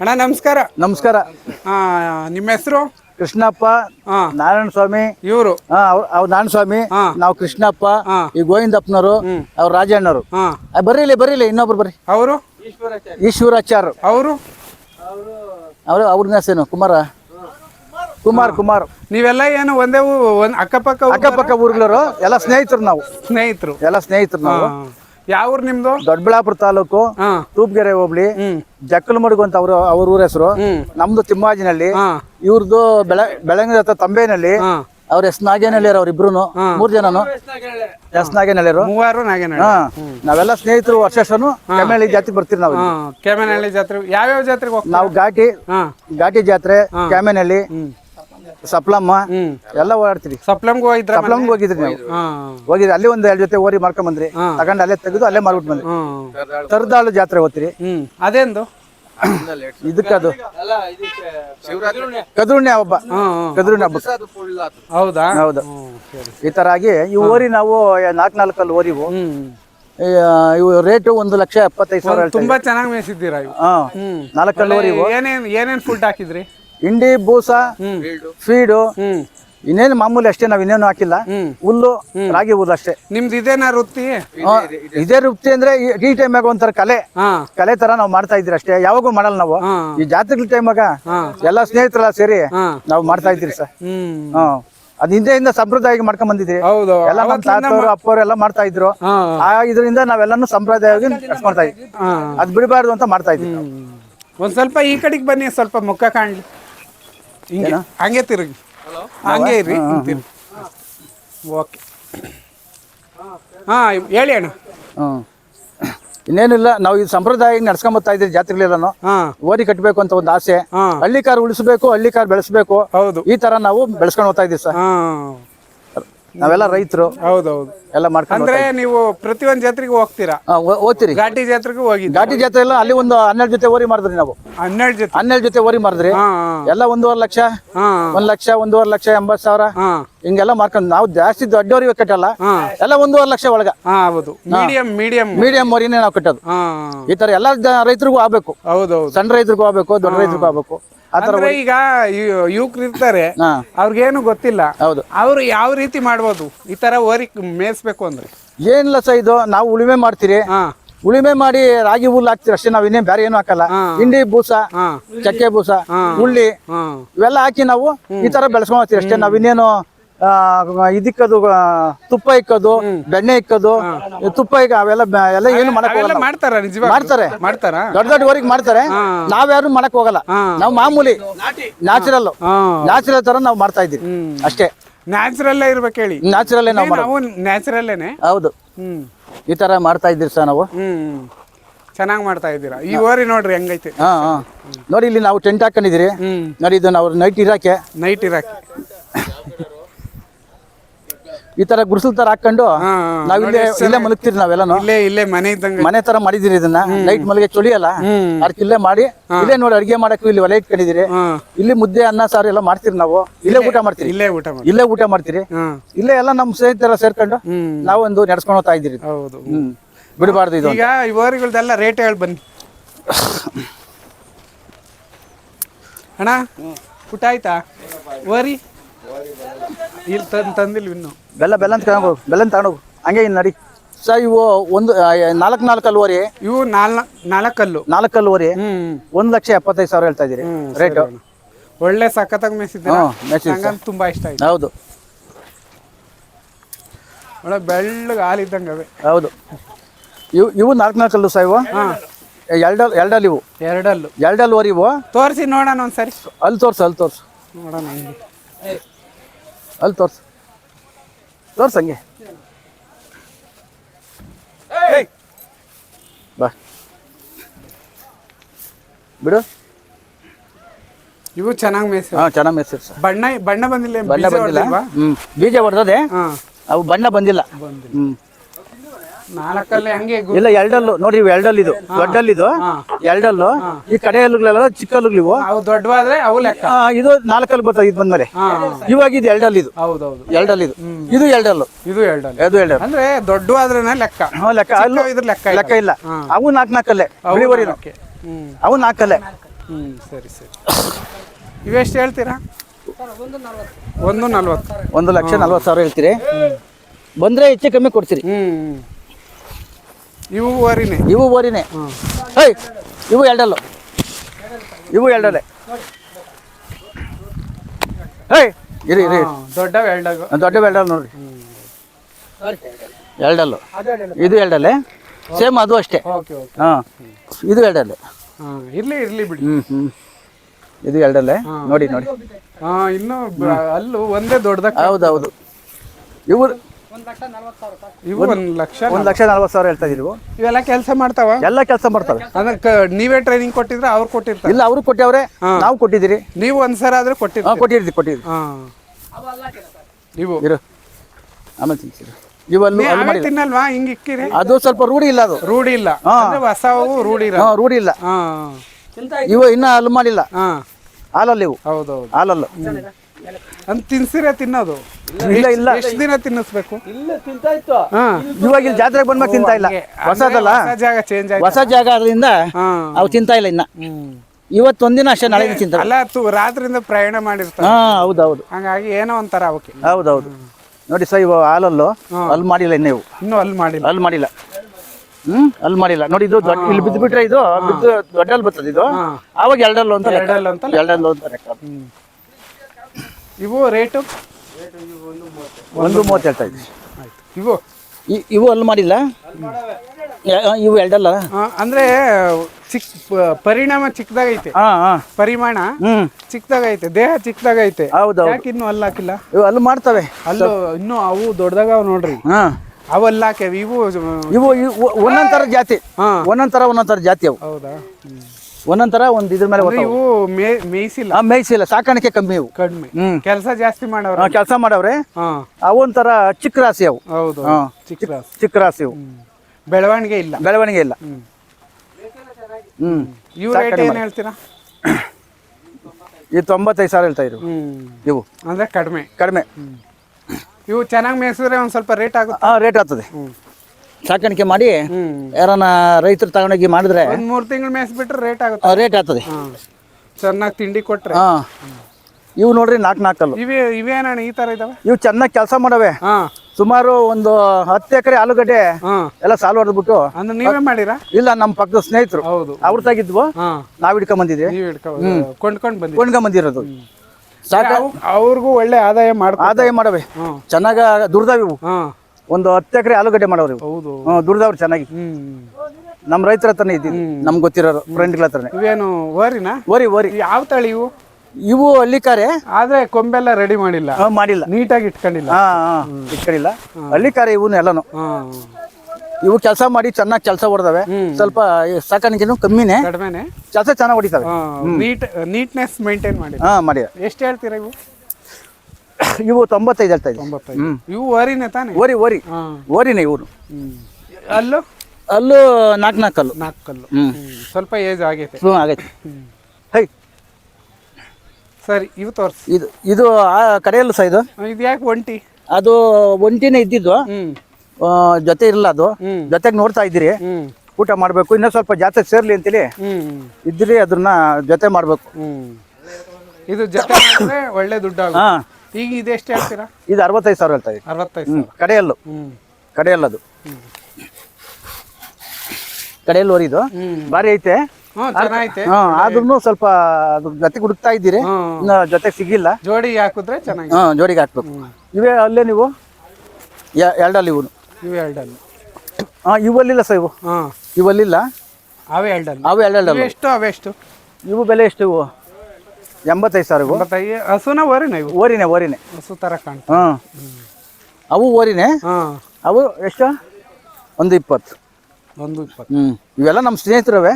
ಅಣ್ಣ ನಮಸ್ಕಾರ. ನಮಸ್ಕಾರ. ಆ, ನಿಮ್ಮ ಹೆಸರು? ಕೃಷ್ಣಪ್ಪ ಹಾ ನಾರಾಯಣ ಸ್ವಾಮಿ ಇವರು? ಆ, ಅವ್ರು ಅವ್ರು ನಾರಾಯಣ ಸ್ವಾಮಿ ಹಾ. ನಾವು ಕೃಷ್ಣಪ್ಪ ಹಾ. ಈ ಗೋವಿಂದಪ್ಪನವರು ಅವ್ರ ರಾಜಣ್ಣವರು. ಹಾ ಆ, ಬರ್ರಿ ಇಲ್ಲಿ ಬರ್ರಿ ಇಲ್ಲಿ ಇನ್ನೊಬ್ರು ಬರ್ರಿ. ಅವರು? ಈಶ್ವರಾಚಾರ್ ಅವರು? ಅವರು ಅವ್ರ ಹೆಸರೇನು ಕುಮಾರ? ಕುಮಾರ್ ಕುಮಾರ್. ನೀವೆಲ್ಲ ಏನು ಒಂದೇ ಊ- ಒಂದ್ ಅಕ್ಕಪಕ್ಕ ಊರ್ ಅಕ್ಕಪಕ್ಕ ಊರುಗಳವರು ಎಲ್ಲ ಸ್ನೇಹಿತರು ನಾವು. ಸ್ನೇಹಿತರು. ಎಲ್ಲ ಸ್ನೇಹಿತರು ನಾವು. ಯಾವ ಊರು ನಿಮ್ದು? ದೊಡ್ಡಬಳ್ಳಾಪುರ ತಾಲೂಕು ತೂಪ್ಗೆರೆ ಹೋಬ್ಳಿ ಜಕ್ಕಲ್ ಜಕ್ಕಲಮಡುಗು ಅಂತ ಅವರು ಅವ್ರ ಊರ ಹೆಸರು. ನಮ್ದು ತಿಮ್ಮಾಜಿನಲ್ಲಿ. ಇವ್ರದ್ದು ಬೆಳೆ ಬೆಳಂಗದ ಹತ್ರ ತಂಬೇನಲ್ಲಿ. ಹಾ. ಅವ್ರ ಎಸ್ ನಾಗೇನಹಳ್ಳಿಯರು ಅವ್ರಿಬ್ರು ಮೂರ್ ಜನನು. ಎಸ್ ನಾಗೇನಹಳ್ಳಿಯರು ಮೂವಾರು ನಾಗೇನಹಳ್ಳಿ. ನಾವೆಲ್ಲ ಸ್ನೇಹಿತರು ವರ್ಷ ವರ್ಷನು ಕೆಮ್ಮಳ್ಳಿ ಜಾತ್ರೆ ಬರ್ತೀವಿ ನಾವು ಕೆಮ್ಮನಹಳ್ಳಿ ಜಾತ್ರೆ ಯಾವ್ಯಾವ ಜಾತ್ರೆಗೆ ಹೋಗ್ತೀವಿ ನಾವು ಘಾಟಿ ಘಾಟಿ ಜಾತ್ರೆ ಕ್ಯಾಮೆನಹಳ್ಳಿ ಹ್ಮ್. ಸಪ್ಲಮ್ಮ ಎಲ್ಲ ಓಡಾಡ್ತೀರಿ. ಸಪ್ಲಮ್ಗೆ ಹೋಗಿದ್ರ ಸಪ್ಲಮ್ಗೆ ಹೋಗಿದ್ರಿ ನಾವು. ಹೋಗಿದ್ರಿ ಅಲ್ಲಿ ಒಂದ್ ಎರಡು ಜೊತೆ ಓರಿ ಮಾರ್ಕೊಂಡ್ ಬಂದ್ರಿ. ತಗೊಂಡ್ ಅಲ್ಲೇ ತೆಗೆದು ಅಲ್ಲೇ ಮಾರ್ಬಿಟ್ಟು ಬಂದ್ರಿ. ತರದಾಳು ಜಾತ್ರೆ ಹೋಗ್ತೀರಿ. ಅದೇಂದು? ಇದಕ್ಕದು ಕದ್ರುಣ್ಯ ಹಬ್ಬ. ಕದ್ರುಣ್ಯ ಹಬ್ಬ. ಹೌದಾ? ಹೌದು. ಈ ತರ ಆಗಿ ಈ ಓರಿ ನಾವು ನಾಲ್ಕು ನಾಲ್ಕಲ್ಲಿ ಓರಿವು. ಇವು ರೇಟ್ ಒಂದು ಲಕ್ಷ ಎಪ್ಪತ್ತೈದು ಸಾವಿರ ತುಂಬಾ ಚೆನ್ನಾಗಿ ಮೇಯಿಸಿದ್ದೀರಾ ನಾಲ್ಕಲ್ಲಿ ಓರಿವು. ಏನೇನ್ ಏನೇನ್ ಫುಡ್ ಹಾಕಿದ್ರಿ? ಹಿಂಡಿ ಬೂಸ ಫೀಡು ಇನ್ನೇನು ಮಾಮೂಲಿ ಅಷ್ಟೇ ನಾವ್ ಇನ್ನೇನು ಹಾಕಿಲ್ಲ. ಹುಲ್ಲು ರಾಗಿ ಹುಲ್ಲು ಅಷ್ಟೇ. ನಿಮ್ದು ಇದೇನಾ ವೃತ್ತಿ? ಇದೇ ವೃತ್ತಿ ಅಂದ್ರೆ ಈ- ಟೈಮ್ ಟೈಮಾಗ ಒಂಥರ ಕಲೆ. ಹಾ. ಕಲೆ ತರ ನಾವು ಮಾಡ್ತಾ ಇದ್ರಿ ಅಷ್ಟೇ. ಯಾವಾಗೂ ಮಾಡಲ್ಲ ನಾವು. ಹಾ. ಈ ಜಾತ್ರೆಗಳ ಟೈಮ್ ಎಲ್ಲ ಸ್ನೇಹಿತರೆಲ್ಲ ಸೇರಿ ಹಾ. ನಾವು ಮಾಡ್ತಾ ಇದ್ರಿ ಸರ್. ಹ್ಮ್. ಹ್ಮ್ ಅದ್ ಹಿಂದೆಯಿಂದ ಸಂಪ್ರದಾಯ ಮಾಡ್ಕೊಂಡ್ ಬಂದಿದ್ರಿ ಹೌದು. ಎಲ್ಲ ನಮ್ಮ ತಾತವರು ಅಪ್ಪವ್ರು ಎಲ್ಲ ಮಾಡ್ತಾ ಇದ್ರು. ಹಾ. ಆ ಇದರಿಂದ ನಾವೆಲ್ಲಾನು ಸಂಪ್ರದಾಯವಾಗಿ ಮಾಡ್ತಾ ಇದ್ವಿ ಹಾ. ಅದ್ ಬಿಡಬಾರ್ದು ಅಂತ ಮಾಡ್ತಾ ಇದ್ವಿ. ಒಂದ್ ಸ್ವಲ್ಪ ಈ ಕಡೆಗೆ ಬನ್ನಿ ಸ್ವಲ್ಪ ಮುಖ ಕಾಣ್ಲಿ. ಹಿಂಗೆ. ಹಂಗೆ ತಿರುಗಿ. ಹಂಗೆ ಇರಿ ತಿರುಗಿ. ಓಕೆ. ಹಾ ಹೇಳಿ ಅಣ್ಣ. ಹ್ಞೂ ಇನ್ನೇನಿಲ್ಲ ನಾವು ಈ ಸಂಪ್ರದಾಯ ನಡ್ಸ್ಕೊಂಡ್ ಬರ್ತಾ ಇದ್ದೀವಿ ಜಾತ್ರೆಗಳೆಲ್ಲನು. ಹಾ. ಓರಿ ಕಟ್ಟಬೇಕು ಅಂತ ಒಂದು ಆಸೆ. ಹಳ್ಳಿಕಾರ ಹಳ್ಳಿ ಕಾರ್ ಉಳಿಸ್ಬೇಕು ಹಳ್ಳಿ ಕಾರ್ ಬೆಳೆಸ್ಬೇಕು. ಹೌದು. ಈ ತರ ನಾವು ಬೆಳೆಸ್ಕೊಂಡು ಹೋಗ್ತಾ ಇದ್ದೀವಿ ಸರ್. ನಾವೆಲ್ಲ ರೈತರು. ಹೌದೌದು. ಎಲ್ಲ ಮಾಡ್ಕೊಂಡು ಅಂದ್ರೆ ನೀವು ಪ್ರತಿಯೊಂದು ಜಾತ್ರೆಗೂ ಹೋಗ್ತೀರಾ? ಹಾ, ಓದ್ತೀರಿ ಘಾಟಿ ಜಾತ್ರೆಗೆ ಹೋಗಿ ಘಾಟಿ ಜಾತ್ರೆ ಎಲ್ಲ ಅಲ್ಲಿ ಒಂದು ಹನ್ನೆರಡು ಜೊತೆ ಓರಿ ಮಾಡಿದ್ರಿ ನಾವು. ಹನ್ನೆರಡು ಜೊತೆ? ಹನ್ನೆರಡು ಜೊತೆ ಓರಿ ಮಾಡಿದ್ರಿ ಹಾ ಎಲ್ಲ ಒಂದೂವರೆ ಲಕ್ಷ ಹಾ ಒಂದ್ ಲಕ್ಷ ಒಂದೂವರೆ ಲಕ್ಷ ಎಂಬತ್ ಸಾವಿರ. ಹಾ. ಹಿಂಗೆಲ್ಲ ಮಾರ್ಕೊಂಡ್ ನಾವು ಜಾಸ್ತಿ ದೊಡ್ಡವರಿಗೆ ಕಟ್ಟಲ್ಲ. ಎಲ್ಲ ಒಂದೂವರೆ ಲಕ್ಷ ಒಳಗ. ಹೌದು. ಮೀಡಿಯಂ ಮೀಡಿಯಂ ಮೀಡಿಯಂ ಓರಿನೇ ನಾವು ಕಟ್ಟೋದು. ಈ ತರ ಎಲ್ಲ ರೈತರಿಗೂ ಆಗ್ಬೇಕು. ಹೌದು ಸಣ್ಣ ರೈತರಿಗೂ ಆಗ್ಬೇಕು ದೊಡ್ಡ ರೈತರಿಗೂ ಆಗ್ಬೇಕು. ಈಗ ಯುವಕರು ಇರ್ತಾರೆ. ಅವ್ರಿಗೇನು ಗೊತ್ತಿಲ್ಲ. ಹೌದು. ಅವ್ರು ಯಾವ ರೀತಿ ಮಾಡ್ಬೋದು? ಈ ತರ ಓರಿ ಮೇಯಿಸ್ಬೇಕು ಅಂದ್ರೆ. ಏನಿಲ್ಲ ಸರ್ ಇದು ನಾವು ಉಳುಮೆ ಮಾಡ್ತೀರಿ. ಉಳಿಮೆ ಮಾಡಿ ರಾಗಿ ಹುಲ್ಲು ಹಾಕ್ತಿರ ಅಷ್ಟೇ ನಾವ್ ಇನ್ನೇನ್ ಬೇರೆ ಏನು ಹಾಕಲ್ಲ. ಹಿಂಡಿ ಬೂಸ ಚಕ್ಕೆ ಬೂಸ ಹುಳ್ಳಿ ಇವೆಲ್ಲ ಹಾಕಿ ನಾವು ಈ ತರ ಬೆಳೆಸ್ಕೊಂಡ್ ಹೋಗ್ತೀವಿ ಅಷ್ಟೇ ನಾವ್ ಇನ್ನೇನು ಇದಿಕ್ಕದು ತುಪ್ಪ ಇಕ್ಕೋದು ಬೆಣ್ಣೆ ಇಕ್ಕೋದು ತುಪ್ಪ ಇಕ್ಕ ಅವೆಲ್ಲ ಎಲ್ಲ ಏನು ಮಾಡಕ್ ಅವೆಲ್ಲ ಹೋಗಲ್ಲ. ನಾವು. ಮಾಡ್ತಾರ ನಿಜವಾಗ ಮಾಡ್ತಾರೆ. ಮಾಡ್ತಾರ? ದೊಡ್ಡ ದೊಡ್ಡ ಊರಿಗೆ ಮಾಡ್ತಾರೆ. ನಾವ್ಯಾರು ಮಾಡಕ್ ಹೋಗಲ್ಲ. ಹಾ. ನಾವು ಮಾಮೂಲಿ ನ್ಯಾಚುರಲ್ ನ್ಯಾಚುರಲ್ ತರ ನಾವು ಮಾಡ್ತಾ ಇದ್ದೀವಿ. ಅಷ್ಟೇ. ನ್ಯಾಚುರಲ್ ಇರ್ಬೇಕು ಹೇಳಿ. ನ್ಯಾಚುರಲ್ ನಾವು ನ್ಯಾಚುರಲ್ಲೇನೆ? ಹೌದು. ಹ್ಮ್. ಈ ತರ ಮಾಡ್ತಾ ಇದ್ದೀವಿ ಸರ್ ನಾವು. ಹ್ಮ್. ಚೆನ್ನಾಗ್ ಮಾಡ್ತಾ ಇದ್ದೀರಾ? ಈ ಓರಿ ನೋಡ್ರಿ ಹೆಂಗೈತೆ. ಹಾ ಹಾ. ನೋಡಿ ಇಲ್ಲಿ ನಾವು ಟೆಂಟ್ ಹಾಕೊಂಡಿದ್ದೀರಿ. ಹ್ಮ್. ನೋಡಿ ಇದು ನಾವು ನೈಟ್ ಇರಾಕೆ. Night Iraqi. ಈ ತರ ಗುಡಿಸಲ್ ತರ ಹಾಕೊಂಡು ನಾವ್ ಇಲ್ಲೇ ಇಲ್ಲೇ ಮಲಗ್ತೀರಿ ನಾವೆಲ್ಲ ಇಲ್ಲೇ ಇಲ್ಲೇ ಮನೆ ಇದ್ದಂಗೆ. ಮನೆ ತರ ಮಾಡಿದಿರಿ ಇದನ್ನ. ನೈಟ್ ಮಲಗೆ ಚಳಿಯಲ್ಲ. ಅದಕ್ಕೆ ಇಲ್ಲೇ ಮಾಡಿ. ಇಲ್ಲೇ ನೋಡಿ ಅಡಿಗೆ ಮಾಡಕ್ಕೂ ಇಲ್ಲಿ ಒಲೆ ಇಟ್ಕೊಂಡಿದ್ರಿ ಇಲ್ಲಿ ಮುದ್ದೆ ಅನ್ನ ಸಾರು ಎಲ್ಲ ಮಾಡ್ತೀರಿ ನಾವು. ಇಲ್ಲೇ ಊಟ ಮಾಡ್ತೀರಿ. ಇಲ್ಲೇ ಊಟ ಇಲ್ಲೇ ಊಟ ಮಾಡ್ತೀರಿ. ಇಲ್ಲೇ ಎಲ್ಲ ನಮ್ಮ ಸ್ನೇಹಿತರ ಸೇರ್ಕೊಂಡು ನಾವೊಂದು ನಡ್ಸ್ಕೊಂಡು ಹೋಗ್ತಾ ಇದ್ದೀರಿ. ಹೌದು. ಹ್ಮ್. ಬಿಡಬಾರ್ದು ಇದು ಈಗ ರೇಟ್ ಹೇಳಿ ಬನ್ನಿ. ಅಣ್ಣ ಊಟ ಆಯ್ತಾ? ಓರಿ ಇಲ್ಲಿ ತಂದು ತಂದಿಲ್ಲ ಇನ್ನು. ಬೆಲ್ಲ ಬೆಲ್ಲ ಅಂತ ಹೋಗು. ಬೆಲ್ಲ ತಗೊಂಡೋಗು ಹಂಗೆ. ಇನ್ನು ನಡಿ. ಸರ್ ಇವು ಒಂದು ನಾಲ್ಕು ಕಲ್ಲು ಓರಿ ಇವು ನಾಲ್ಕ ನಾಲ್ಕಲ್ಲು ನಾಲ್ಕಲ್ಲಿ ಓರಿ ಹ್ಮ್ ಒಂದ್ ಲಕ್ಷ ಎಪ್ಪತ್ತೈದು ಸಾವಿರ ಹೇಳ್ತಾ ಇದ್ದೀರಿ. ರೇಟ್ ಒಳ್ಳೆ ಸಖತ್ತಾಗಿ ಮೇಯ್ಸಿದ್ದೀವಿ ತುಂಬಾ ಇಷ್ಟ ಆಯ್ತು. ಹೌದು. ಒಳ್ಳೆ ಬೆಳ್ಳಗೆ ಹಾಲಿದ್ದಂಗೆ ಅವೆ. ಹೌದು. ಇವು ಇವು ನಾಲ್ಕು ನಾಲ್ಕಲ್ಲು ಸರ್ ಇವು? ಎರಡಲ್ ಎರಡಲ್ಲಿ ಇವು? ಎರಡಲ್ಲು. ಎರಡಲ್ಲಿ ಓರಿ ಇವು? ತೋರಿಸಿ ನೋಡೋಣ ಒಂದ್ಸರಿ. ಅಲ್ಲಿ ತೋರ್ಸು ಅಲ್ಲಿ ತೋರ್ಸು. ನೋಡೋಣ ಅಲ್ಲಿ ತೋರ್ಸು. ತೋರ್ಸು ಹಂಗೆ ಬಾ. ಬಿಡು. ಇವು ಚೆನ್ನಾಗಿ ಮೇಯಿಸಿ ಹಾಂ ಚೆನ್ನಾಗಿ ಸರ್. ಬಣ್ಣ ಬಣ್ಣ ಬಂದಿಲ್ಲ ಬಣ್ಣ ಬಂದಿಲ್ಲ. ಬೀಜ ಹೊಡೆದದೆ ಹಾ. ಅವು ಬಣ್ಣ ಬಂದಿಲ್ಲ. ಹ್ಞೂ ನಾಲ್ಕಲ್ಲಿ ಹಂಗೆ ಗು- ಇಲ್ಲ ಎರಡಲ್ಲು. ನೋಡಿ ಇವು ಎರಡಲ್ ಇದು. ದೊಡ್ಡಲ್ಲಿದು ಎರಡಲ್ಲು. ಈ ಕಡೆ ಹಲ್ಲುಗಳೆಲ್ಲ ಚಿಕ್ಕ ಅವು ದೊಡ್ಡವಾದ್ರೆ ಅವು ಲೆಕ್ಕ. ಆ, ಇದು ನಾಲ್ಕಲ್ಲಿ ಬರ್ತದೆ ಇದು ಬಂದ್ಮೇಲೆ. ಇವಾಗ ಇದು ಎರಡಲ್ಲಿದು ಇದು. ಹೌದೌದು. ಎರಡಲ್ಲಿದು ಇದು. ಇದು ಎರಡಲ್ಲು. ಇದು ಎರಡಲ್ಲಿ. ಅದು ಎರಡಲ್ ಅಂದ್ರೆ ದೊಡ್ಡವಾದ್ರೇನೆ ಲೆಕ್ಕ. ಲೆಕ್ಕ. ಅಲ್ಲೂ ಇದ್ರ ಲೆಕ್ಕ ಇಲ್ಲ. ಲೆಕ್ಕ ಇಲ್ಲ. ಅವು ನಾಲ್ಕು ನಾಲ್ಕಲ್ಲೇ. ಅವು ಬಿಳಿವರಿನು ನಾಲ್ಕೆ. ಹ್ಮ್. ಅವು ನಾಲ್ಕಲ್ಲೇ. ಹ್ಞೂ ಸರಿ ಸರಿ. ಇವೆಷ್ಟು ಹೇಳ್ತೀರಾ? ಒಂದು ನಲ್ವತ್ತು. ಒಂದು ಲಕ್ಷ ನಲ್ವತ್ತು ಸಾವಿರ ಹೇಳ್ತೀರಿ. ಬಂದ್ರೆ ಹೆಚ್ಚು ಕಮ್ಮಿ ಕೊಡ್ತೀರಿ. ಹ್ಞೂ ಇವು ಓರಿನೇ ಇವು ಓರಿನೇ ಹೇ ಇವು ಎರಡಲ್ಲು. ಇವು ಎರಡಲ್ಲೇ. ಹೇ ಇರಿ ಇರಿ. ದೊಡ್ಡ ಎಲ್ಡಾಗು ದೊಡ್ಡ ಎರಡಲ್ಲ ನೋಡ್ರಿ. ಎರಡಲ್ಲು. ಇದು ಎರಡಲ್ಲೇ? ಸೇಮ್ ಅದು ಅಷ್ಟೇ. ಹಾಂ ಇದು ಎರಡಲ್ಲೇ. ಇರ್ಲಿ ಇರಲಿ ಬಿಡಿ. ಹ್ಞೂ ಹ್ಞೂ ಇದು ಎರಡಲ್ಲೇ? ನೋಡಿ ನೋಡಿ. ಹಾಂ ಇನ್ನು ಅಲ್ಲೂ ಒಂದೇ ದೊಡ್ಡದ ಹೌದೌದು. ಇವು ಇವು ಒಂದು ಲಕ್ಷ ಒಂದು ಲಕ್ಷ ನಲ್ವತ್ತು ಸಾವಿರ ಹೇಳ್ತಾ ಇದೀವಿ ಇವು. ಇವೆಲ್ಲ ಕೆಲಸ ಮಾಡ್ತಾವ? ಎಲ್ಲ ಕೆಲಸ ಮಾಡ್ತಾವೆ. ಅದಕ್ಕೆ ನೀವೇ ಟ್ರೈನಿಂಗ್ ಕೊಟ್ಟಿದ್ರೆ ಅವ್ರು ಕೊಟ್ಟಿರ್ತಾರೆ. ಇಲ್ಲ ಅವರು ಕೊಟ್ಟವ್ರೆ ನಾವು ಕೊಟ್ಟಿದ್ದೀರಿ. ನೀವು ಒಂದ್ಸಲ ಆದ್ರೆ ಕೊಟ್ಟಿರ್ತೀವಿ ಕೊಟ್ಟಿದ್ವಿ ಹಾಂ. ಇವು. ಇರು. ಆಮೇಲೆ ತಿನ್ಸಿರು. ಇವಲ್ಲೂ ನೀ ಅಲ್ಲಿ ತಿನ್ನಲ್ವಾ? ಹಿಂಗೆ ಇಕ್ಕಿರಿ. ಅದು ಸ್ವಲ್ಪ ರೂಢಿ ಇಲ್ಲ ಅದು. ರೂಢಿ ಇಲ್ಲ. ಹೊಸ ಹೊಸವು ರೂಢಿ ಇಲ್ಲ ಹಾಂ ರೂಢಿ ಇಲ್ಲ. ಇವ ಇವು ಇನ್ನೂ ಅಲ್ಲಿ ಮಾಡಿಲ್ಲ. ಹಾಂ. ಹಾಲಲ್ಲಿ ಇವು. ಹೌದೌದು. ಹಾಲಲ್ಲ. ಅಂತ ತಿನ್ಸಿರೇ ತಿನ್ನೋದು. ಇಲ್ಲ ಇಲ್ಲ ಎಷ್ಟು ದಿನ ತಿನ್ನಿಸ್ಬೇಕು? ಹಾ. ಇವಾಗ ಇಲ್ಲಿ ಜಾತ್ರೆಗೆ ಬಂದ್ಮೇಲೆ ತಿಂತಾ ಇಲ್ಲ ಹೊಸದಲ್ಲ ಹೊಸ ಜಾಗ ಚೇಂಜ್ ಆಯ್ತು ಹೊಸ ಜಾಗ ಅದರಿಂದ ಹಾ. ಅವು ತಿಂತಾ ಇಲ್ಲ ಇನ್ನ. ಇವತ್ತೊಂದಿನ ಅಷ್ಟೇ ನಾಳೆ ತಿಂತಾರೆ. ಅಲ್ಲ ತು ರಾತ್ರಿಯಿಂದ ಪ್ರಯಾಣ ಮಾಡಿರ್ತಾರೆ. ಹಾ ಹೌದೌದು. ಹಂಗಾಗಿ ಏನೋ ಒಂಥರ ಅವಕ್ಕೆ. ಹೌದೌದು. ನೋಡಿ ಸರ್ ಇವು ಹಾಲಲ್ಲೂ ಅಲ್ಲಿ ಮಾಡಿಲ್ಲ ಇನ್ನೇವು ಇನ್ನೂ ಅಲ್ಲಿ ಮಾಡಿಲ್ಲ. ಅಲ್ಲಿ ಮಾಡಿಲ್ಲ. ಹ್ಮ್? ಅಲ್ಲಿ ಮಾಡಿಲ್ಲ. ನೋಡಿ ಇದು ದೊಡ್ಡ ಇಲ್ಲಿ ಬಿದ್ದು ಬಿಟ್ರೆ ಇದು ಬಿದ್ದು ದೊಡ್ಡಲ್ಲಿ ಬರ್ತದೆ ಇದು. ಅವಾಗ ಎರಡಲ್ಲೂ ಅಂತ ಎರಡಲ್ಲೂ ಅಂತ ಎರಡಲ್ಲೂ ಅಂತ ಲೆಕ್ಕ. ಇವು ರೇಟು? ಒಂದು ಮೂವತ್ತು ಹೇಳ್ತಾ ಇದ್ದೀವಿ ಆಯ್ತು ಇವು. ಇ- ಇವು ಅಲ್ಲಿ ಮಾಡಿಲ್ಲ? ಯ- ಇವು ಎರಡಲ್ಲ ಆ, ಅಂದ್ರೆ ಚಿಕ್ಕ ಪ- ಪರಿಣಾಮ ಚಿಕ್ಕದಾಗೈತೆ ಹಾಂ ಹಾಂ. ಪರಿಮಾಣ ಹ್ಮ್. ಚಿಕ್ಕದಾಗೈತೆ ದೇಹ ಚಿಕ್ಕದಾಗೈತೆ ಹೌದೌದು. ಯಾಕೆ ಇನ್ನು ಅಲ್ಲಿ ಹಾಕಿಲ್ಲ? ಇವು ಅಲ್ಲಿ ಮಾಡ್ತವೆ. ಅಲ್ಲೂ ಇನ್ನು ಅವು ದೊಡ್ಡದಾಗ ನೋಡ್ರಿ. ಹಾಂ. ಅವು ಅಲ್ಲಿ ಹಾಕ್ಯಾವ ಇವು ಇವು ಇವು ಒಂದೊಂದ್ ಥರ ಜಾತಿ. ಹಾ. ಒಂದೊಂದ್ ಥರ ಒಂದೊಂದ್ ಥರ ಜಾತಿ ಅವು. ಹೌದಾ? ಒಂದೊಂದ್ ಥರ ಒಂದ್ ಇದ್ರ ಮೇಲೆ ಅಂದ್ರೆ ಇವು ಮೇ ಮೇಯ್ಸಿಲ್ಲ. ಮೇಯ್ಸಿಲ್ಲ. ಸಾಕಾಣಿಕೆ ಕಮ್ಮಿ ಇವು. ಕಡಿಮೆ. ಹ್ಮ್. ಕೆಲಸ ಜಾಸ್ತಿ ಮಾಡವ್ರ. ಕೆಲಸ ಮಾಡವ್ರೆ. ಹಾ. ಅವೊಂಥರ ಚಿಕ್ಕ ರಾಶಿ ಅವು. ಹೌದು ಹಾ. ಚಿಕ್ಕ ರಾಸಿ ಚಿಕ್ಕ ರಾಶಿ ಇವು. ಬೆಳವಣಿಗೆ ಇಲ್ಲ. ಬೆಳವಣಿಗೆ ಇಲ್ಲ. ಹ್ಮ್. ಹ್ಮ್. ಇವು ರೇಟ್ ಏನ್ ಹೇಳ್ತೀರಾ? ಈ ತೊಂಬತ್ತೈದು ಸಾವಿರ ಹೇಳ್ತಾ ಇದ್ರು. ಹ್ಮ್. ಇವು. ಅಂದ್ರೆ ಕಡಿಮೆ. ಕಡಿಮೆ. ಇವು ಚೆನ್ನಾಗಿ ಮೇಯಿಸಿದ್ರೆ ಒಂದ್ ಸ್ವಲ್ಪ ರೇಟ್ ಆಗುತ್ತೆ? ಹಾ ರೇಟ್ ಆಗ್ತದೆ. ಹ್ಮ್. ಸಾಕಾಣಿಕೆ ಮಾಡಿ ಯಾರನ್ನ ರೈತರು ತಗೊಂಡೋಗಿ ಮಾಡಿದ್ರೆ ಒಂದ್ ಮೂರ್ ತಿಂಗಳು ಮೇಯಿಸ್ಬಿಟ್ರೆ ರೇಟ್ ಆಗುತ್ತೆ. ರೇಟ್ ಆಗ್ತದೆ. ಚೆನ್ನಾಗಿ ತಿಂಡಿ ಕೊಟ್ರೆ. ಹಾ. ಇವು ನೋಡ್ರಿ ನಾಲ್ಕು ನಾಲ್ಕಲ್ಲು ಇವೇ ಇವೇನಣ್ಣ ಈ ತರ ಇದಾವೆ? ಇವು ಚೆನ್ನಾಗಿ ಕೆಲಸ ಮಾಡವೆ. ಹಾ. ಸುಮಾರು ಒಂದು ಹತ್ತು ಎಕರೆ ಆಲೂಗಡ್ಡೆ ಎಲ್ಲ ಸಾಲು ಹೊಡೆದ್ಬಿಟ್ಟು ಅಂದ್ರೆ ನೀವೇ ಮಾಡಿರಾ? ಇಲ್ಲ ನಮ್ಮ ಪಕ್ಕದ ಸ್ನೇಹಿತರು. ಹೌದು. ಅವ್ರ ತಾಗಿದ್ವು. ನಾವ್ ಹಿಡ್ಕೊಂಡ್ ಬಂದಿದ್ವಿ. ನೀವ್ ಕೊಂಡ್ಕೊಂಡ್ ಬಂದಿ ಕೊಂಡ್ಕೊಂಡ್ ಬಂದಿರೋದು. ಸಾಕು ಅವ್ರಿಗೂ ಒಳ್ಳೆ ಆದಾಯ ಮಾಡ ಆದಾಯ ಮಾಡವೆ. ಚೆನ್ನಾಗ ದುರ್ದಾವಿವು ಹಾ. ಒಂದು ಹತ್ತು ಎಕರೆ ಆಲೂಗಡ್ಡೆ ಮಾಡೋರು ದುಡ್ದವ್ರು ಹೌದು. ಹ್ಮ್ ದುರ್ದಾವ್ರು ಚೆನ್ನಾಗಿ. ನಮ್ಮ ರೈತರ ಹತ್ರನೇ ಇದ್ದೀನಿ ನಮ್ಗೆ ಗೊತ್ತಿರೋರು ಫ್ರೆಂಡ್ಗಳ ಹತ್ರನೇ. ಇವೇನು ಓರಿನಾ ಓರಿ ಓರಿ ಯಾವ ತಳಿ ಇವು? ಇವು ಹಳ್ಳಿಕಾರೆ ಆದ್ರೆ ಕೊಂಬೆಲ್ಲ ರೆಡಿ ಮಾಡಿಲ್ಲ. ಮಾಡಿಲ್ಲ. ನೀಟಾಗಿ ಇಟ್ಕೊಂಡಿಲ್ಲ. ಇಟ್ಕೊಂಡಿಲ್ಲ. ಹಳ್ಳಿಕಾರೆ ಇವನು ಎಲ್ಲಾನು. ಇವು ಕೆಲಸ ಮಾಡಿ ಚೆನ್ನಾಗಿ ಕೆಲಸ ಹೊಡೆದವೆ. ಸ್ವಲ್ಪ ಈ ಸಾಕಾಣಿಕೆನೂ ಕಮ್ಮಿನೇ. ಕಡಿಮೆನೆ? ಕೆಲಸ ಚೆನ್ನಾಗಿ ಹೊಡಿತವೆ. ನೀಟ್ ನೀಟ್ನೆಸ್ ಮೇಂಟೈನ್ ಮಾಡಿ ಹಾ ಮಾಡಿ ಎಷ್ಟು ಹೇಳ್ತೀರಾ ಇವು? ಇವು ತೊಂಬತ್ತೈದು ಹೇಳ್ತಾ ಇದೆ ತೊಂಬತ್ತೈದು. ಇವು ಓರಿನೇ ತಾನೆ? ಓರಿ ಓರಿ ಓರಿನೇ ಇವನು ಹ್ಮ್. ಅಲ್ಲೂ? ಅಲ್ಲೂ ನಾಲ್ಕು ನಾಲ್ಕು ಕಲ್ಲು ನಾಲ್ಕು ಕಲ್ಲು. ಸ್ವಲ್ಪ ಏಜ್ ಆಗೈತೆ. ಹ್ಞೂ ಆಗೈತೆ. ಹೈ ಸರಿ ಇವು ತೋರಿಸಿ. ಇದು ಇದು ಆ ಕಡೆಯಲ್ಲೂ ಸಹ ಇದು? ಇದು ಯಾಕೆ ಒಂಟಿ? ಅದು ಒಂಟಿನೇ ಇದ್ದಿದ್ದು. ಜೊತೆ ಇರಲ್ಲ ಅದು. ಜೊತೆಗೆ ನೋಡ್ತಾ ಇದ್ದೀರಿ. ಊಟ ಮಾಡಬೇಕು. ಇನ್ನೂ ಸ್ವಲ್ಪ ಜಾತ್ರೆ ಸೇರ್ಲಿ ಅಂತೇಳಿ ಇದ್ರಿ ಅದನ್ನ ಜೊತೆ ಮಾಡಬೇಕು. ಹ್ಮ್. ಇದು ಜೊತೆ ಒಳ್ಳೆ ದುಡ್ಡು ಹಾ. ಈಗ ಎಷ್ಟು ಹೇಳ್ತೀರಾ? ಇದು ಅರವತ್ತೈದು ಸಾವಿರ ಹೇಳ್ತಾ ಇದೆ ಅರವತ್ತೈದು ಹ್ಞೂ ಕಡೆಯಲ್ಲು. ಕಡೆಯಲ್ಲದು. ಕಡೆಯಲ್ಲಿ ಹೊರಿದು ಭಾರಿ ಐತೆ. ಆದ್ರೂ ಸ್ವಲ್ಪ ಅದು ಜೊತೆ ಹುಡುಕ್ತಾ ಇದ್ದೀರಿ. ಜೊತೆಗೆ ಸಿಗಿಲ್ಲ ಜೋಡಿ ಹಾಕಿದ್ರೆ ಚೆನ್ನಾಗಿ ಹಾ ಜೋಡಿಗೆ ಹಾಕ್ಬೇಕು. ಇವೇ ಅಲ್ಲೇ ನೀವು? ಎರಡಲ್ಲಿ ಇವು. ಇವೆ ಎರಡಲ್ಲಿ. ಹಾ ಇವಲ್ಲಿಲ್ಲ ಸರ್ ಇವು. ಇವಲ್ಲಿಲ್ಲ. ಅವೇ ಎರಡಲ್ಲಿ. ಅವೇ ಎರಡಲ್ಲ. ಎಷ್ಟು ಅವೆಷ್ಟು? ಇವು ಬೆಲೆ ಎಷ್ಟು ಇವು? ಎಂಬತ್ತೈದು ಸಾವಿರ ಹಸುನ ಓರಿನ ಇವು? ಓರಿನೇ ಓರಿನೇ. ಹಸು ಥರ ಕಾಣ್ತಾ ಹ್ಞೂ ಅವು ಓರಿನೇ? ಹಾಂ ಅವು ಎಷ್ಟು? ಒಂದು ಇಪ್ಪತ್ತು. ಒಂದು ಇಪ್ಪತ್ತು. ಇವೆಲ್ಲ ನಮ್ಮ ಸ್ನೇಹಿತರವೇ?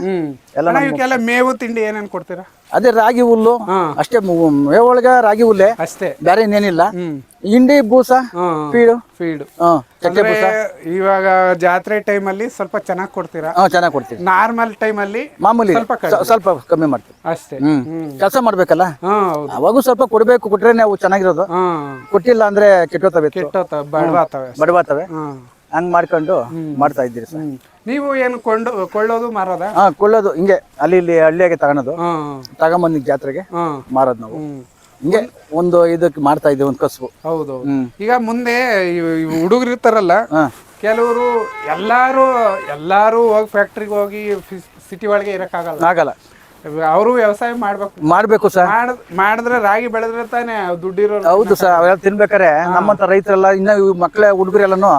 ಎಲ್ಲ ಅಣ್ಣ, ಇವಕ್ಕೆಲ್ಲ ಮೇವು ತಿಂಡಿ ಏನೇನು ಕೊಡ್ತೀರಾ? ಅದೇ ರಾಗಿ ಹುಲ್ಲು ಅಷ್ಟೇ ಮೇವೊಳಗೆ ರಾಗಿ ಹುಲ್ಲೆ ಅಷ್ಟೇ. ಬೇರೆ ಇನ್ನೇನಿಲ್ಲ ಹ್ಮ್. ಹಿಂಡಿ ಬೂಸ ಫೀಡ್ ಪೀಡು ಫೀಡು. ಹಾಂ ಚಕ್ಕೆ ಬೂಸ. ಇವಾಗ ಜಾತ್ರೆ ಟೈಮಲ್ಲಿ ಸ್ವಲ್ಪ ಚೆನ್ನಾಗಿ ಕೊಡ್ತೀರಾ? ಹಾ ಚೆನ್ನಾಗಿ ಕೊಡ್ತೀವಿ. ನಾರ್ಮಲ್ ಟೈಮಲ್ಲಿ ಮಾಮೂಲಿ ಸ್ವಲ್ಪ ಕಡಿಮೆ. ಸ್ವ- ಸ್ವಲ್ಪ ಕಮ್ಮಿ ಮಾಡ್ತೀವಿ. ಅಷ್ಟೇ. ಹ್ಮ್. ಹ್ಮ್. ಕೆಲಸ ಮಾಡ್ಬೇಕಲ್ಲ? ಹಾ ಹೌದು. ಅವಾಗೂ ಸ್ವಲ್ಪ ಕೊಡ್ಬೇಕು ಕೊಟ್ರೆ ನಾವು ಚೆನ್ನಾಗಿರೋದು. ಹಾ. ಕೊಟ್ಟಿಲ್ಲ ಅಂದ್ರೆ ಕೆಟ್ಟೋತವೆ ಕೆಟ್ಟೋತ ಬಡವಾತವೆ ಬಡವಾತವೆ. ಹಾ. ಹಂಗ್ ಮಾಡ್ಕೊಂಡು ಮಾಡ್ತಾ ಇದ್ದೀರಿ ಸರ್. ಹ್ಮ್. ನೀವು ಏನು ಕೊಂಡು ಕೊಳ್ಳೋದು ಮಾರೋದ? ಹಾ ಕೊಳ್ಳೋದು. ಹಿಂಗೆ ಅಲ್ಲಿ ಇಲ್ಲಿ ಹಳ್ಳಿಯಾಗೆ ತಗೊಳೋದು. ತಗೊಂಬಂದ್ ಜಾತ್ರೆಗೆ ಮಾರೋದು ನಾವು. ಹಿಂಗೆ ಒಂದು ಇದಕ್ಕೆ ಮಾಡ್ತಾ ಇದ್ದೀವಿ ಒಂದು ಕಸುಬು. ಹೌದು. ಈಗ ಮುಂದೆ ಹುಡುಗರು ಇರ್ತಾರಲ್ಲ ಹಾ. ಕೆಲವರು ಎಲ್ಲಾರು ಎಲ್ಲಾರು ಹೋಗಿ ಫ್ಯಾಕ್ಟ್ರಿಗೆ ಹೋಗಿ ಸಿಟಿ ಒಳಗೆ ಇರಕ್ಕಾಗಲ್ಲ. ಆಗಲ್ಲ. ಅವರು ವ್ಯವಸಾಯ ಮಾಡ್ಬೇಕು. ಮಾಡ್ಬೇಕು ಸರ್. ಮಾಡ್ ಮಾಡಿದ್ರೆ ರಾಗಿ ಬೆಳೆದ್ರೆ ತಾನೆ ದುಡ್ಡಿರೋ ಹೌದು ಸರ್ ಅವೆಲ್ಲ ತಿನ್ಬೇಕಾರೆ ನಮ್ಮಂತ ರೈತರೆಲ್ಲ ಇನ್ನ ಮಕ್ಕಳ ಹುಡುಗರೆಲ್ಲನು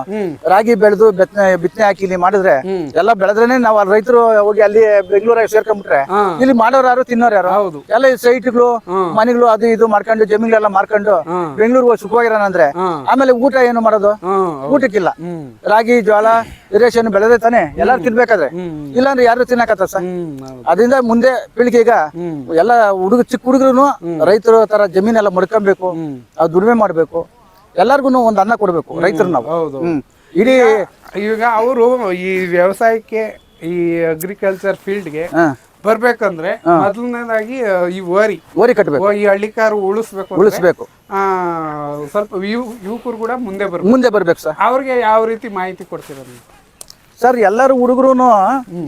ರಾಗಿ ಬೆಳೆದು ಬೆತ್ತನೆ ಬಿತ್ತನೆ ಹಾಕಿ ಇಲ್ಲಿ ಮಾಡಿದ್ರೆ ಎಲ್ಲಾ ಬೆಳೆದ್ರೇನೆ ನಾವು ರೈತರು ಹೋಗಿ ಅಲ್ಲಿ ಬೆಂಗಳೂರಾಗ ಸೇರ್ಕೊಂಡ್ಬಿಟ್ರೆ. ಇಲ್ಲಿ ಮಾಡೋರು ಯಾರು ತಿನ್ನೋರು ಯಾರು? ಹೌದು. ಎಲ್ಲ ಸೈಟ್ಗಳು ಮನೆಗಳು ಅದು ಇದು ಮಾಡ್ಕೊಂಡು ಜಮೀನ್ಗಳೆಲ್ಲ ಮಾರ್ಕೊಂಡು. ಬೆಂಗಳೂರಿಗೆ ಹೋಗಿ ಸುಖವಾಗಿರೋಣ ಅಂದ್ರೆ ಆಮೇಲೆ ಊಟ ಏನು ಮಾಡೋದು? ಊಟಕ್ಕಿಲ್ಲ. ರಾಗಿ ಜೋಳ ರೇಷನ್ ಬೆಳೆದ್ರೆ ತಾನೆ ಎಲ್ಲಾರು ತಿನ್ಬೇಕಾದ್ರೆ. ಇಲ್ಲಾಂದ್ರೆ ಯಾರು ತಿನ್ನಕತ್ತ ಸರ್? ಅದರಿಂದ ಮುಂದೆ ಪೀಳಿಗೆ ಈಗ ಹ್ಮ್. ಎಲ್ಲ ಹುಡುಗ ಚಿಕ್ಕ ಹುಡುಗರು ರೈತರ ತರ ಜಮೀನೆಲ್ಲ ಮಡ್ಕೊಬೇಕು ಅದು ದುಡಿಮೆ ಮಾಡ್ಬೇಕು. ಎಲ್ಲಾರ್ಗು ಒಂದು ಅನ್ನ ಕೊಡ್ಬೇಕು ರೈತರು ನಾವು. ಇಡೀ ಈಗ ಅವರು ಈ ವ್ಯವಸಾಯಕ್ಕೆ ಈ ಅಗ್ರಿಕಲ್ಚರ್ ಫೀಲ್ಡ್ಗೆ ಬರ್ಬೇಕಂದ್ರೆ ಮೊದಲನೇದಾಗಿ ಈ ಓರಿ. ಓರಿ ಕಟ್ಟಬೇಕು ಈ ಈ ಹಳ್ಳಿಕಾರು ಉಳಿಸ್ಬೇಕು ಉಳಿಸ್ಬೇಕು. ಸ್ವಲ್ಪ ಯುವ- ಯುವಕರು ಕೂಡ ಮುಂದೆ ಬರ್ಬೇಕು. ಮುಂದೆ ಬರ್ಬೇಕು ಸರ್. ಅವ್ರಿಗೆ ಯಾವ ರೀತಿ ಮಾಹಿತಿ ಕೊಡ್ತೀರ ನೀವು? ಸರ್ ಎಲ್ಲಾರು ಹುಡುಗರು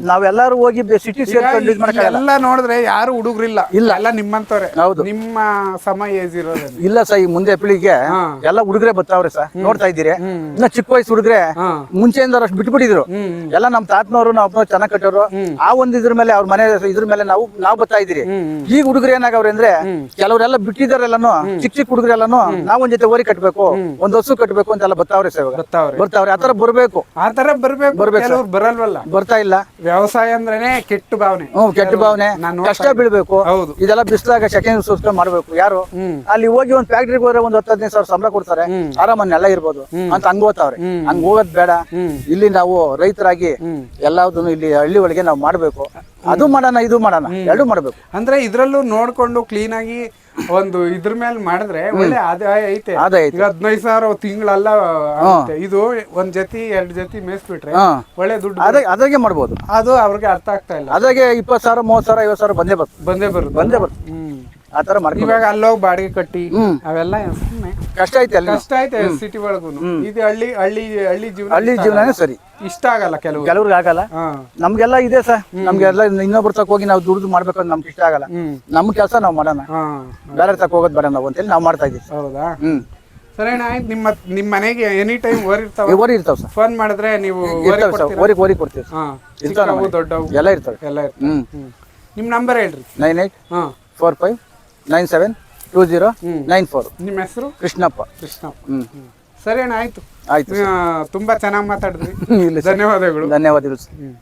ನಾವೆಲ್ಲಾರು ಹೋಗಿ ಸಿಟಿ ಸೇರ್ಕೊಂಡು ಇದ್ ಎಲ್ಲ ನೋಡಿದ್ರೆ ಯಾರು ಹುಡುಗರಿಲ್ಲ. ಇಲ್ಲ. ಎಲ್ಲ ನಿಮ್ಮಂತವ್ರೆ. ಹೌದು. ನಿಮ್ಮ ಸಮಯ ಏಜ್ ಇಲ್ಲ ಸರ್ ಈ ಮುಂದೆ ಪೀಳಿಗೆ. ಎಲ್ಲ ಹುಡುಗರೇ ಬರ್ತಾವ್ರೆ ಸರ್ ನೋಡ್ತಾ ಇದ್ದೀರಿ. ಇನ್ನ ಚಿಕ್ಕ ವಯಸ್ಸು ಹುಡುಗ್ರೆ ಮುಂಚೆಯಿಂದ ಅಷ್ಟು ಬಿಟ್ಬಿಟ್ಟಿದ್ರು. ಎಲ್ಲ ನಮ್ ತಾತನವರು ನಾವು ಚೆನ್ನಾಗ್ ಕಟ್ಟೋರು. ಆ ಒಂದ್ ಇದ್ರ ಮೇಲೆ ಅವ್ರ ಮನೆ ಇದ್ರ ಮೇಲೆ ನಾವು ನಾವು ಬರ್ತಾ ಇದೀರಿ. ಈಗ ಹುಡುಗರು ಏನಾಗವ್ರೆ ಅಂದ್ರೆ ಕೆಲವರೆಲ್ಲ ಬಿಟ್ಟಿದಾರೆಲ್ಲಾನು ಚಿಕ್ಕ ಚಿಕ್ಕ ಹುಡುಗರೆಲ್ಲಾನು ನಾವ್ ಒಂದ್ ಜೊತೆ ಓರಿ ಕಟ್ಬೇಕು ಒಂದ್ ಹಸು ಕಟ್ಬೇಕು ಅಂತೆಲ್ಲ ಬರ್ತಾವ್ರೆ ಸರ್ ಬರ್ತಾವ್ರೆ. ಆತರ ಬರ್ಬೇಕು. ಆತರ ತರ ಬರ್ಬೇಕು. ಬರ್ಬೇಕು. ಕೆಲವ್ರು ಬರಲ್ವಲ್ಲ? ಬರ್ತಾ ಇಲ್ಲ. ವ್ಯವಸಾಯ ಅಂದ್ರೇನೆ ಕೆಟ್ಟ ಭಾವನೆ. ಹ್ಮ್ ಕೆಟ್ಟ ಭಾವನೆ. ಕಷ್ಟ ಬೀಳ್ಬೇಕು. ಹೌದು. ಇದೆಲ್ಲ ಬಿಸಿಲಾಗ ಸೆಕೆಂಡ್ ಸುಸ್ತ ಮಾಡ್ಬೇಕು. ಯಾರು? ಅಲ್ಲಿ ಹೋಗಿ ಒಂದ್ ಫ್ಯಾಕ್ಟ್ರಿಗೆ ಹೋದ್ರೆ ಒಂದ್ ಹತ್ತು ಹದಿನೈದು ಸಾವಿರ ಸಂಬಳ ಕೊಡ್ತಾರೆ. ಆರಾಮನ್ನೆಲ್ಲ ಇರ್ಬೋದು. ಅಂತ ಹಂಗ ಓದ್ತಾವ್ರೆ ಹ್ಮ್. ಹಂಗ ಹೋಗೋದ್ ಬೇಡ. ಇಲ್ಲಿ ನಾವು ರೈತರಾಗಿ ಹ್ಮ್. ಇಲ್ಲಿ ಹಳ್ಳಿ ಒಳಗೆ ನಾವು ಮಾಡ್ಬೇಕು. ಅದು ಮಾಡೋಣ ಇದು ಮಾಡೋಣ. ಎರಡು ಮಾಡ್ಬೇಕು. ಅಂದ್ರೆ ಇದ್ರಲ್ಲೂ ನೋಡ್ಕೊಂಡು ಕ್ಲೀನ್ ಆಗಿ ಒಂದು ಇದ್ರ ಮೇಲೆ ಮಾಡಿದ್ರೆ ಒಳ್ಳೆ ಆದಾಯ ಐತೆ. ಆದಾಯ ಐತೆ. ಈಗ ಹದಿನೈದು ಸಾವಿರ ತಿಂಗಳಲ್ಲ ಇದು ಒಂದ್ ಜೊತೆ ಎರಡ್ ಜೊತೆ ಮೇಯಿಸ್ಬಿಟ್ರೆ ಹಾ. ಒಳ್ಳೆ ದುಡ್ಡು ಅದೇ ಅದಾಗೆ ಮಾಡ್ಬೋದು. ಅದು ಅವ್ರಿಗೆ ಅರ್ಥ ಆಗ್ತಾ ಇಲ್ಲ. ಅದಾಗೆ ಇಪ್ಪತ್ತು ಸಾವಿರ ಮೂವತ್ತು ಸಾವಿರ ಐವತ್ತು ಸಾವಿರ ಬಂದೇ ಬರ್ತದೆ ಬಂದೇ ಬರುತ್ತೆ. ಬಂದೇ ಬರ್ತದೆ ಹ್ಮ್. ಆ ತರ ಮಾಡ್ತೀವಿ ಇವಾಗ ಅಲ್ಲೋಗಿ ಬಾಡಿಗೆ ಕಟ್ಟಿ. ಅವೆಲ್ಲ ಕಷ್ಟ ಐತೆ ಅಲ್ಲಿ ಕಷ್ಟ ಐತೆ ಸಿಟಿ ಒಳಗು ಇದು ಹಳ್ಳಿ ಹಳ್ಳಿ ಹಳ್ಳಿ ಜೀವನ ಹಳ್ಳಿ ಜೀವನನೇ ಸರಿ. ಇಷ್ಟ ಆಗಲ್ಲ ಕೆಲವು ಕೆಲವ್ರಿಗೆ ಆಗಲ್ಲ. ನಮ್ಗೆಲ್ಲ ಇದೆ ಸರ್. ನಮ್ಗೆಲ್ಲ ಇನ್ನೊಬ್ರು ತಕ ಹೋಗಿ ನಾವು ದುಡ್ದು ಮಾಡ್ಬೇಕಂದ್ರೆ ನಮ್ಗೆ ಇಷ್ಟ ಆಗಲ್ಲ. ನಮ್ ಕೆಲಸ ನಾವು ಮಾಡೋಣ. ಬೇರೆ ತಕ ಹೋಗೋದ್ ಬೇಡ ಅಂತ ಹೇಳಿ ನಾವು ಮಾಡ್ತಾ ಇದೀವಿ. ಹೌದಾ? ಹ್ಮ್. ಸರಿ ಅಣ್ಣ ಆಯ್ತು. ನಿಮ್ಮ ನಿಮ್ಮ ಮನೆಗೆ ಎನಿ ಟೈಮ್ ಓರ್ ಇರ್ತಾವ? ಓರಿ ಇರ್ತಾವ ಸರ್. ಫೋನ್ ಮಾಡಿದ್ರೆ ನೀವು ಓರಿ? ಓರಿ ಕೊಡ್ತೀವಿ ಇರ್ತಾವ ದೊಡ್ಡವು. ಎಲ್ಲ ಇರ್ತವೆ. ಎಲ್ಲ ಹ್ಮ್. ನಿಮ್ಮ ನಂಬರ್ ಹೇಳ್ರಿ. ನೈನ್ ಏಯ್ಟ್ ಹಾ. Four five nine seven two zero. Nine four. ನಿಮ್ಮ ಹೆಸರು? ಕೃಷ್ಣಪ್ಪ. ಕೃಷ್ಣಪ್ಪ. ಹ್ಮ್. ಸರಿ ಅಣ್ಣ ಆಯ್ತು? ಆಯ್ತು ತುಂಬಾ ಚೆನ್ನಾಗಿ ಮಾತಾಡಿದ್ರಿ. ಧನ್ಯವಾದಗಳು. ಧನ್ಯವಾದಗಳು ಸರ್.